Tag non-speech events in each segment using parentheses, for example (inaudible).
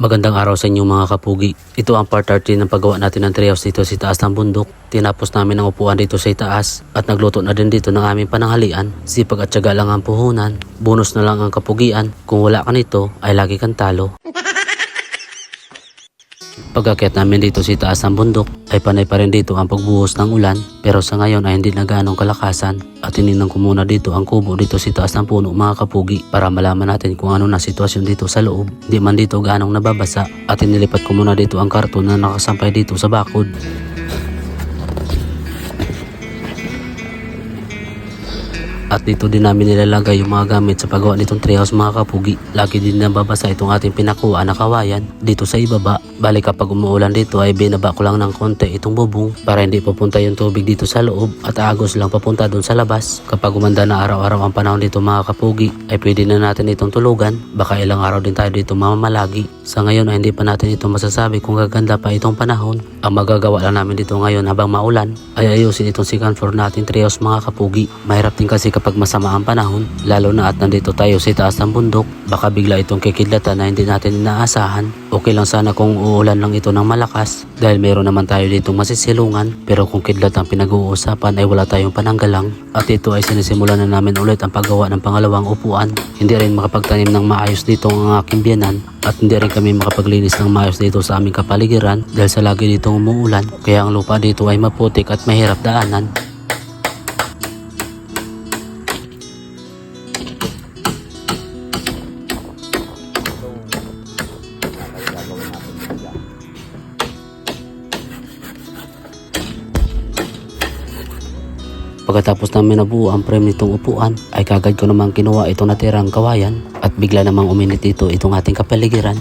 Magandang araw sa inyo mga kapugi. Ito ang part 13 ng paggawa natin ng treehouse dito sa taas ng bundok. Tinapos namin ang upuan dito sa itaas at nagluto na din dito ng aming pananghalian. Sipag at syaga lang ang puhunan. Bonus na lang ang kapugian. Kung wala ka nito ay lagi kang talo. (laughs) Pagkakit namin dito sa taas ng bundok ay panay pa rin dito ang pagbuhos ng ulan pero sa ngayon ay hindi na ganong kalakasan at tininang ko muna dito ang kubo dito sa taas ng puno mga kapugi para malaman natin kung ano na sitwasyon dito sa loob. Hindi man dito ganong nababasa at inilipat ko muna dito ang karton na nakasampay dito sa bakod. At dito din namin nilalagay yung mga gamit sa paggawa nitong treehouse mga kapugi. Lagi din nababasa itong ating pinakuha na kawayan dito sa ibaba. Bali kapag umuulan dito ay binaba ko lang ng konti itong bubong para hindi papunta yung tubig dito sa loob at agos lang papunta doon sa labas. Kapag umanda na araw-araw ang panahon dito mga kapugi ay pwede na natin itong tulugan. Baka ilang araw din tayo dito mamamalagi. Sa ngayon ay hindi pa natin ito masasabi kung gaganda pa itong panahon. Ang magagawa lang namin dito ngayon habang maulan ay ayusin itong second floor natin treehouse mga kapugi. Mahirap din kasi kapag masama ang panahon, lalo na at nandito tayo sa taas ng bundok, baka bigla itong kikidlatan na hindi natin inaasahan. Okay lang sana kung uulan lang ito ng malakas dahil meron naman tayo ditong masisilungan pero kung kidlat ang pinag-uusapan ay wala tayong pananggalang at ito ay sinisimulan na namin ulit ang paggawa ng pangalawang upuan. Hindi rin makapagtanim ng maayos dito ang aking biyanan at hindi rin kami makapaglinis ng maayos dito sa aming kapaligiran dahil sa lagi ditong umuulan kaya ang lupa dito ay maputik at mahirap daanan. Pagkatapos namin nabuo ang frame nitong upuan, ay kagad ko namang kinuha itong natirang kawayan at bigla namang uminit dito itong ating kapaligiran.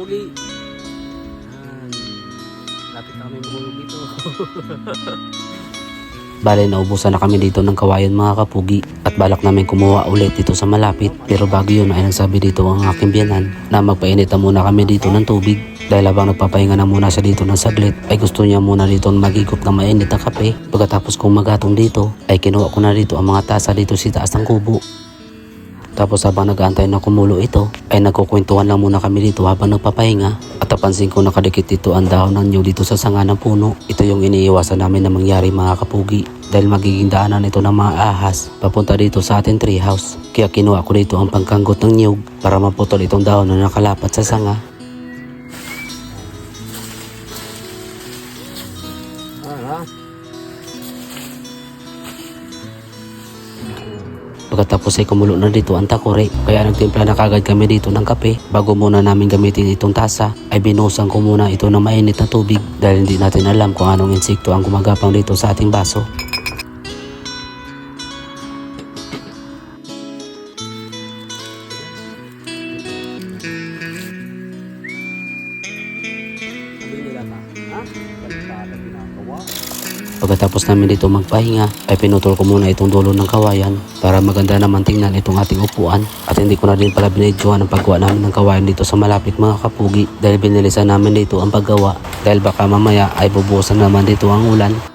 Kabugi. Yan. Lapit na kami mahulog dito. (laughs) Bale, naubusan na kami dito ng kawayan mga kapugi at balak namin kumuha ulit dito sa malapit. Pero bago yun ay nagsabi dito ang aking biyanan na magpainit na muna kami dito ng tubig. Dahil habang nagpapahinga na muna siya dito ng saglit ay gusto niya muna dito magigop ng mainit na kape. Pagkatapos kong magatong dito ay kinuha ko na dito ang mga tasa dito sa taas ng kubo. Tapos habang nag-aantay na kumulo ito, ay nagkukwentuhan lang muna kami dito habang nagpapahinga. At napansin ko nakadikit dito ang dahon ng nyug dito sa sanga ng puno. Ito yung iniiwasan namin na mangyari mga kapugi. Dahil magiging daanan ito ng mga ahas papunta dito sa ating treehouse. Kaya kinuha ko dito ang pangkanggot ng nyug para maputol itong dahon na nakalapat sa sanga. Pagkatapos ay kumulo na dito ang takore, kaya nagtimpla na kagad kami dito ng kape. Bago muna namin gamitin itong tasa, ay binusan ko muna ito ng mainit na tubig dahil hindi natin alam kung anong insekto ang gumagapang dito sa ating baso. Pagkatapos namin dito magpahinga, ay pinutol ko muna itong dulo ng kawayan para maganda naman tingnan itong ating upuan. At hindi ko na din pala binidyohan ang paggawa namin ng kawayan dito sa malapit mga kapugi dahil binilisan namin dito ang paggawa dahil baka mamaya ay bubusan naman dito ang ulan.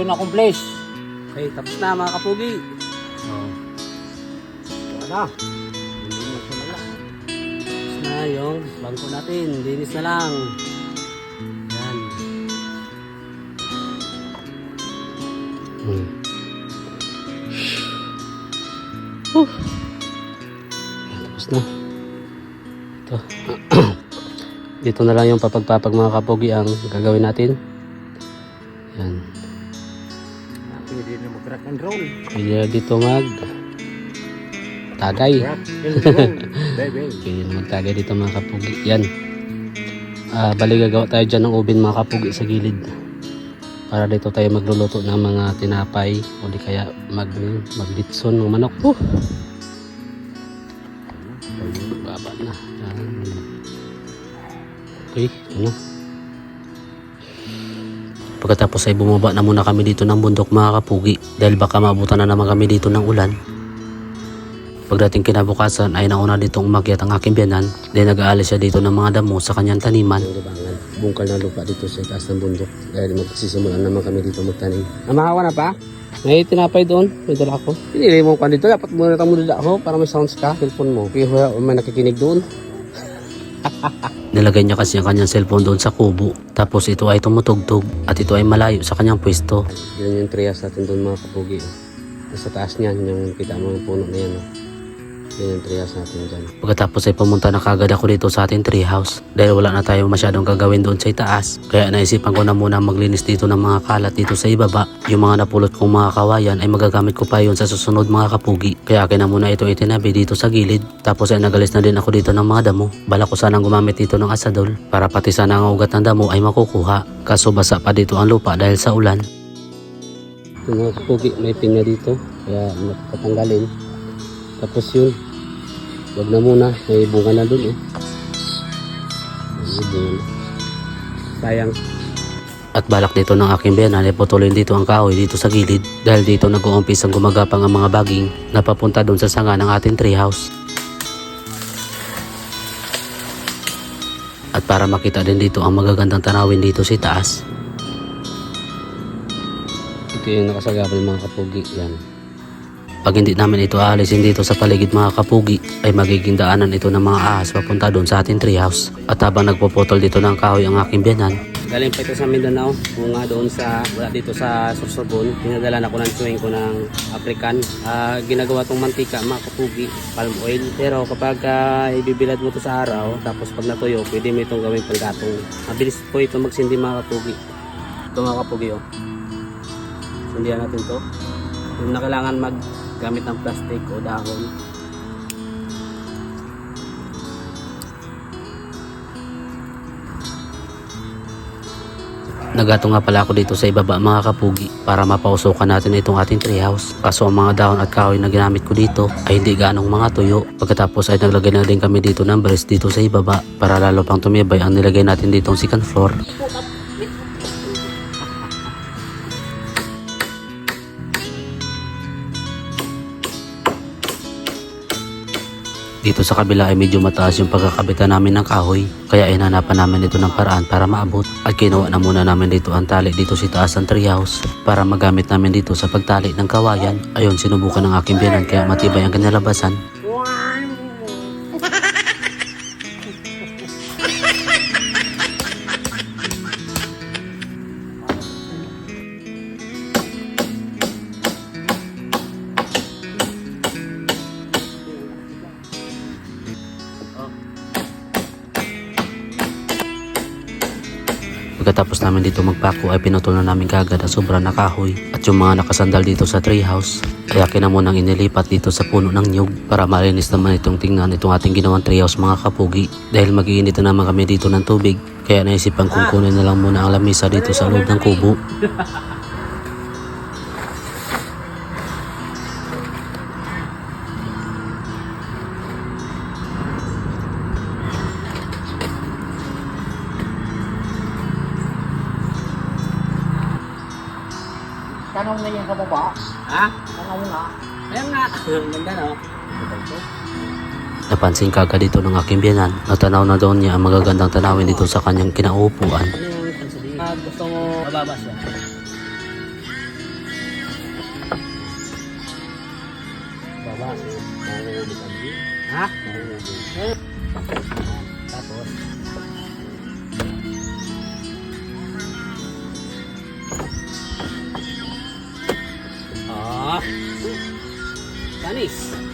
Mission accomplished. Okay, tapos na mga kapugi. Oh. Wala. Tapos na yung bangko natin. Linis na lang. Yan. Hmm. Huh. Yan, tapos na. Ito. (clears throat) Dito na lang yung papagpapag mga kapogi ang gagawin natin. And roll. Na dito mag tagay. Rock and roll, baby. Pwede na (laughs) magtagay dito mga kapugi. Yan. Ah, bali gagawa tayo dyan ng oven mga kapugi sa gilid. Para dito tayo magluluto ng mga tinapay o di kaya mag, maglitson ng manok. Uh, baba na. Yan. Okay, ito na. Pagkatapos ay bumaba na muna kami dito ng bundok mga kapugi dahil baka maabutan na naman kami dito ng ulan. Pagdating kinabukasan ay nauna ditong umakyat ang aking biyanan dahil nag-aalis siya dito ng mga damo sa kanyang taniman. Bungkal na lupa dito sa taas ng bundok dahil magsisimulan naman kami dito magtanim. Namahawa na pa? May tinapay doon. May dala ako. Pinili mo pa dito. Dapat muna tayo muna ako para may sounds ka. Cellphone mo. Kaya may nakikinig doon. Nilagay niya kasi ang kanyang cellphone doon sa kubo. Tapos ito ay tumutugtog at ito ay malayo sa kanyang pwesto. Yan yung trias natin doon mga kapugi. Nasa taas niyan, yung kita mo yung puno na yan. oh. Yan yung trias natin dyan. Pagkatapos ay pumunta na kagad ako dito sa ating treehouse. Dahil wala na tayo masyadong gagawin doon sa itaas. Kaya naisipan ko na muna maglinis dito ng mga kalat dito sa ibaba. Yung mga napulot kong mga kawayan ay magagamit ko pa yun sa susunod mga kapugi. Kaya akin na muna ito itinabi dito sa gilid. Tapos ay nagalis na din ako dito ng mga damo. Bala ko sanang gumamit dito ng asadol. Para pati sana ang ugat ng damo ay makukuha. Kaso basa pa dito ang lupa dahil sa ulan. Ito mga kapugi, may pinya dito. Kaya patanggalin. Tapos yun, Wag na muna, may bunga na dun eh. May bunga na. Sayang. At balak dito ng aking biyanan ay putulin dito ang kahoy dito sa gilid dahil dito nag-uumpis ang gumagapang ang mga baging na papunta doon sa sanga ng ating treehouse. At para makita din dito ang magagandang tanawin dito sa taas. Ito yung nakasagabal mga kapugi yan. Pag hindi namin ito aalisin dito sa paligid mga kapugi, ay magiging daanan ito ng mga ahas papunta doon sa ating treehouse. At habang nagpuputol dito ng kahoy ang aking biyanan, Galing pa ito sa Mindanao, kung nga doon sa, wala dito sa Sorsogon, pinadala na ko ng chewing ko ng African. Ah, ginagawa tong mantika, mga kapugi, palm oil. Pero kapag ah, ibibilad mo to sa araw, tapos pag natuyo, pwede mo itong gawing panggatong. Mabilis po ito magsindi mga kapugi. Ito mga kapugi oh. Sindihan natin to. Kung na kailangan maggamit ng plastic o dahon. Nagato nga pala ako dito sa ibaba mga kapugi para mapausukan natin itong ating treehouse. Kaso ang mga dahon at kahoy na ginamit ko dito ay hindi ganong mga tuyo. Pagkatapos ay naglagay na din kami dito ng brace dito sa ibaba para lalo pang tumibay ang nilagay natin ditong second floor. Dito sa kabila ay medyo mataas yung pagkakabitan namin ng kahoy. Kaya inanapan namin ito ng paraan para maabot. At kinuha na muna namin dito ang tali dito sa taas ng treehouse para magamit namin dito sa pagtali ng kawayan. Ayun, sinubukan ng aking biyanan kaya matibay ang kinalabasan. Pagkatapos namin dito magpako ay pinutol na namin kagad ang sobrang na kahoy at yung mga nakasandal dito sa treehouse. Kaya kinamunang inilipat dito sa puno ng nyug para malinis naman itong tingnan itong ating ginawang treehouse mga kapugi. Dahil magiinit na naman kami dito ng tubig kaya naisipan kong kunin na lang muna ang lamisa dito sa loob ng kubo. Tanong na yung kababa. Ha? Tanong na. Ayan nga. Ganda no? Napansin kagad dito ng aking biyanan. Natanaw na doon niya ang magagandang tanawin dito sa kanyang kinaupuan. Ah, gusto mo mababa siya. Baba. Ha? Tapos? Peace.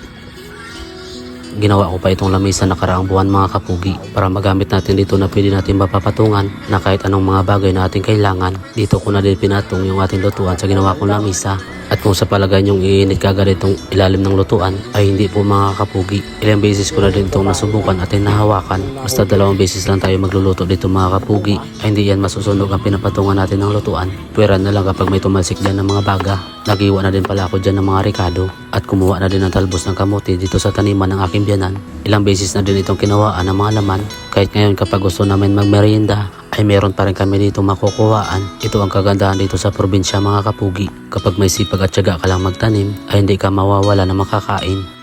Ginawa ko pa itong lamesa nakaraang buwan mga kapugi para magamit natin dito na pwede natin mapapatungan na kahit anong mga bagay na ating kailangan. Dito ko na din pinatong yung ating lutuan sa ginawa kong lamesa. At kung sa palagay niyong iinit kagad itong ilalim ng lutuan ay hindi po mga kapugi. Ilang beses ko na din itong nasubukan at nahawakan. Basta dalawang beses lang tayo magluluto dito mga kapugi ay hindi yan masusunog ang pinapatungan natin ng lutuan. Pwera na lang kapag may tumalsik dyan ng mga baga. Nagiwa na din pala ako dyan ng mga ricado at kumuha na din ng talbos ng kamote dito sa taniman ng aking biyanan. Ilang beses na din itong kinawaan ng mga laman. Kahit ngayon kapag gusto namin magmerienda ay meron pa rin kami dito makukuhaan. Ito ang kagandahan dito sa probinsya mga kapugi. Kapag may sipag at tiyaga ka lang magtanim ay hindi ka mawawala na makakain.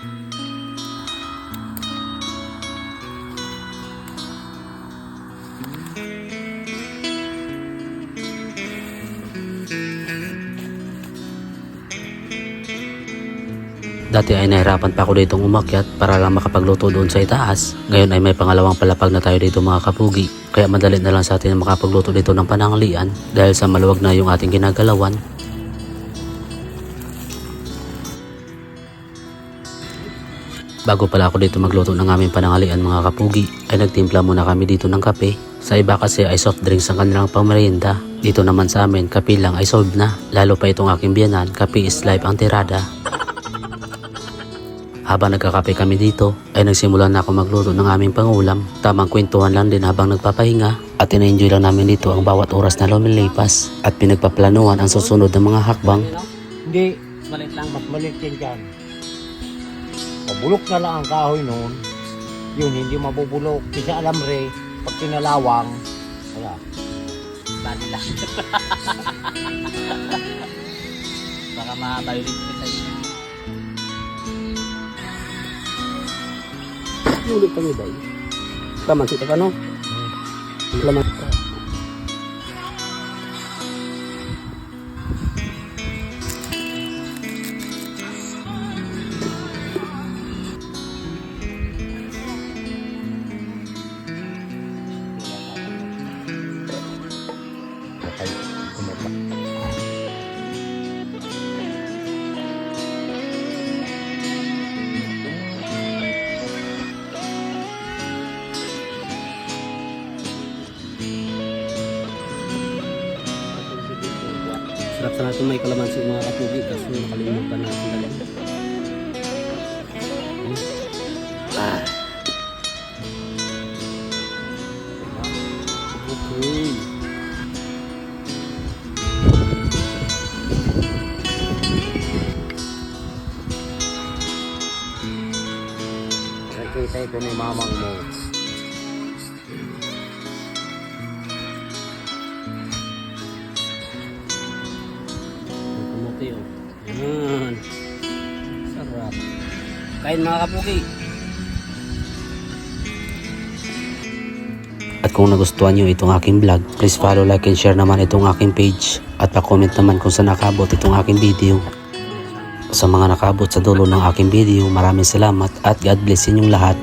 Dati ay nahirapan pa ako ditong umakyat para lang makapagluto doon sa itaas. Ngayon ay may pangalawang palapag na tayo dito mga kapugi. Kaya madali na lang sa atin na makapagluto dito ng pananghalian dahil sa maluwag na yung ating ginagalawan. Bago pala ako dito magluto ng aming pananghalian mga kapugi, ay nagtimpla muna kami dito ng kape. Sa iba kasi ay soft drinks ang kanilang pamerienda. Dito naman sa amin, kape lang ay solved na. Lalo pa itong aking biyanan, kape is life ang tirada. Habang nagkakape kami dito, ay nagsimula na ako magluto ng aming pangulam. Tamang kwentuhan lang din habang nagpapahinga. At ina-enjoy lang namin dito ang bawat oras na lumilipas. At pinagpaplanuhan ang susunod ng mga hakbang. Hindi, Malit lang. mas maliit yan dyan. Mabulok na lang ang kahoy noon. Yun, hindi mabubulok. Kasi alam re, pag kinalawang, wala. Bali lang. (laughs) Baka ma-violate kita yun. Ulit kami ba? Laman kita ka no? Laman Sarap sa natin may kalamansi mga kapugi kasi nakalimutan natin. Ah. Okay. Nakikita ito ni mamang mo. Yan. Sarap. Kain mga kapugi. At kung nagustuhan nyo itong aking vlog, please follow, like, and share naman itong aking page. At pa-comment naman kung saan nakabot itong aking video. Sa mga nakabot sa dulo ng aking video, maraming salamat at God bless inyong lahat.